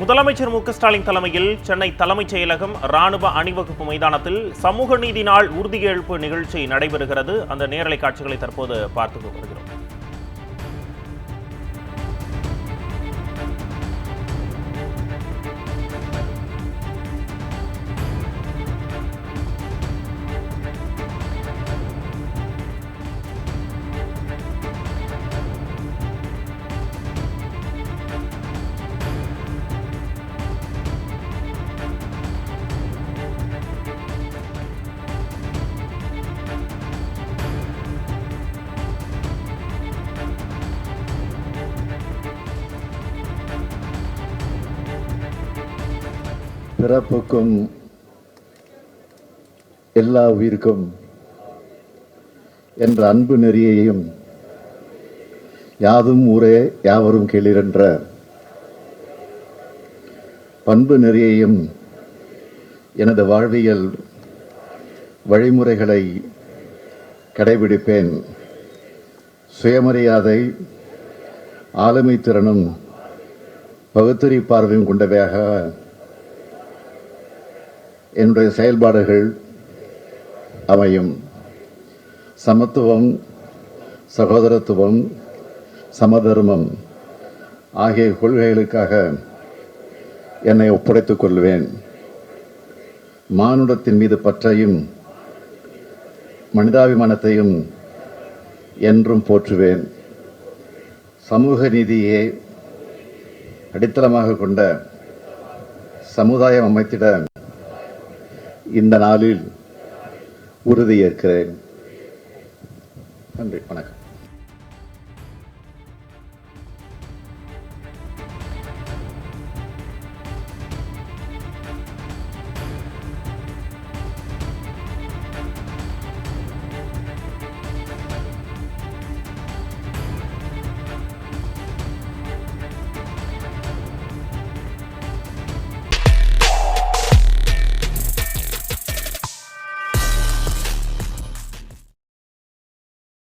முதலமைச்சர் மு ஸ்டாலின் தலைமையில் சென்னை தலைமைச் செயலகம் ராணுவ அணிவகுப்பு மைதானத்தில் சமூக நீதி நாள் உறுதியேற்பு நிகழ்ச்சி நடைபெறுகிறது. அந்த நேரலை காட்சிகளை தற்போது பார்த்து வருகிறோம் பிறப்புக்கும் எல்லா உயிருக்கும் என்ற அன்பு நெறியையும் யாதும் ஊரே யாவரும் கேளிரென்ற பண்பு நெறியையும் எனது வாழ்வியல் வழிமுறைகளை கடைபிடிப்பேன். சுயமரியாதை ஆளுமை திறனும் பகுத்தறி பார்வையும் கொண்டவையாக என்னுடைய செயல்பாடுகள் அமையும். சமத்துவம் சகோதரத்துவம் சமதர்மம் ஆகிய கொள்கைகளுக்காக என்னை ஒப்படைத்துக் கொள்வேன். மானுடத்தின் மீது பற்றையும் மனிதாபிமானத்தையும் என்றும் போற்றுவேன். சமூக நீதியை அடித்தளமாக கொண்ட சமுதாயம் அமைத்திட இந்த நாளில் உறுதியேற்கிறேன். நன்றி வணக்கம்.